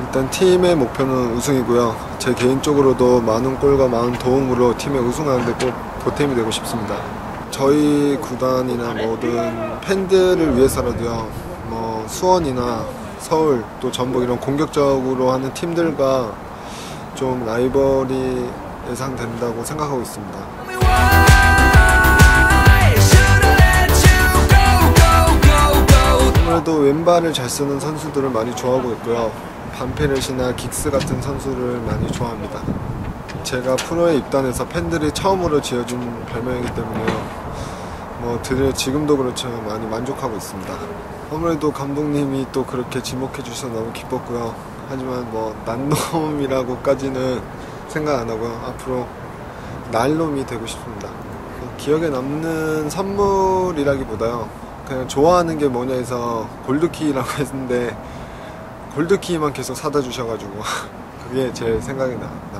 일단 팀의 목표는 우승이고요. 제 개인적으로도 많은 골과 많은 도움으로 팀에 우승하는 데꼭 보탬이 되고 싶습니다. 저희 구단이나 모든 팬들을 위해서라도요 뭐 수원이나 서울 또 전북 이런 공격적으로 하는 팀들과 좀 라이벌이 예상된다고 생각하고 있습니다. 아무래도 왼발을 잘 쓰는 선수들을 많이 좋아하고 있고요. 반페렛이나 긱스 같은 선수를 많이 좋아합니다. 제가 프로에 입단해서 팬들이 처음으로 지어준 별명이기 때문에요. 뭐들 지금도 그렇지만 많이 만족하고 있습니다. 아무래도 감독님이 또 그렇게 지목해 주셔서 너무 기뻤고요. 하지만 뭐 난놈이라고까지는 생각 안 하고요. 앞으로 날놈이 되고 싶습니다. 기억에 남는 선물이라기보다요. 그냥 좋아하는 게 뭐냐 해서 골드키라고 했는데 골드키만 계속 사다 주셔가지고 그게 제 생각이 나, 납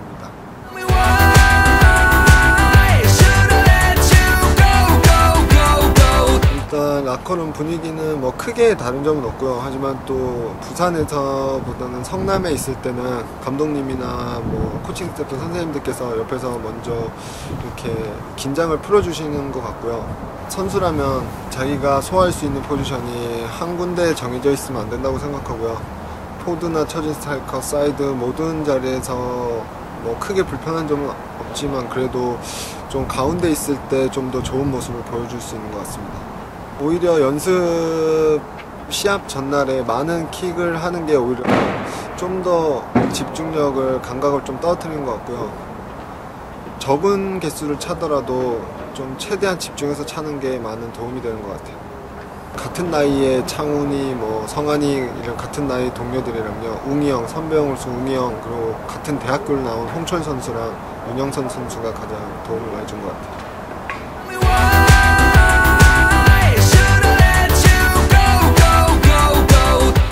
라커룸 분위기는 뭐 크게 다른 점은 없고요. 하지만 또 부산에서보다는 성남에 있을 때는 감독님이나 뭐 코칭 스태프 선생님들께서 옆에서 먼저 이렇게 긴장을 풀어주시는 것 같고요. 선수라면 자기가 소화할 수 있는 포지션이 한 군데 정해져 있으면 안 된다고 생각하고요. 포드나 처진 스트라이커, 사이드 모든 자리에서 뭐 크게 불편한 점은 없지만 그래도 좀 가운데 있을 때 좀 더 좋은 모습을 보여줄 수 있는 것 같습니다. 오히려 연습 시합 전날에 많은 킥을 하는 게 오히려 좀 더 집중력을 감각을 좀 떨어뜨리는 것 같고요. 적은 개수를 차더라도 좀 최대한 집중해서 차는 게 많은 도움이 되는 것 같아요. 같은 나이에 창훈이 뭐 성환이 이런 같은 나이 동료들이랑요 웅이 형 선배형 울수 웅이 형 그리고 같은 대학교를 나온 홍철 선수랑 윤영선 선수가 가장 도움을 많이 준 것 같아요.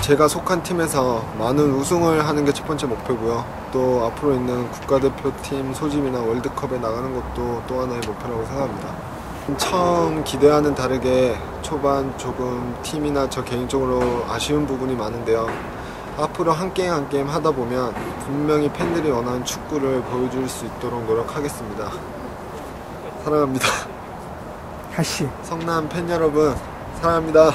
제가 속한 팀에서 많은 우승을 하는 게 첫 번째 목표고요. 또 앞으로 있는 국가대표팀 소집이나 월드컵에 나가는 것도 또 하나의 목표라고 생각합니다. 처음 기대와는 다르게 초반 조금 팀이나 저 개인적으로 아쉬운 부분이 많은데요. 앞으로 한 게임 한 게임 하다 보면 분명히 팬들이 원하는 축구를 보여줄 수 있도록 노력하겠습니다. 사랑합니다. 하시. 성남 팬 여러분, 사랑합니다.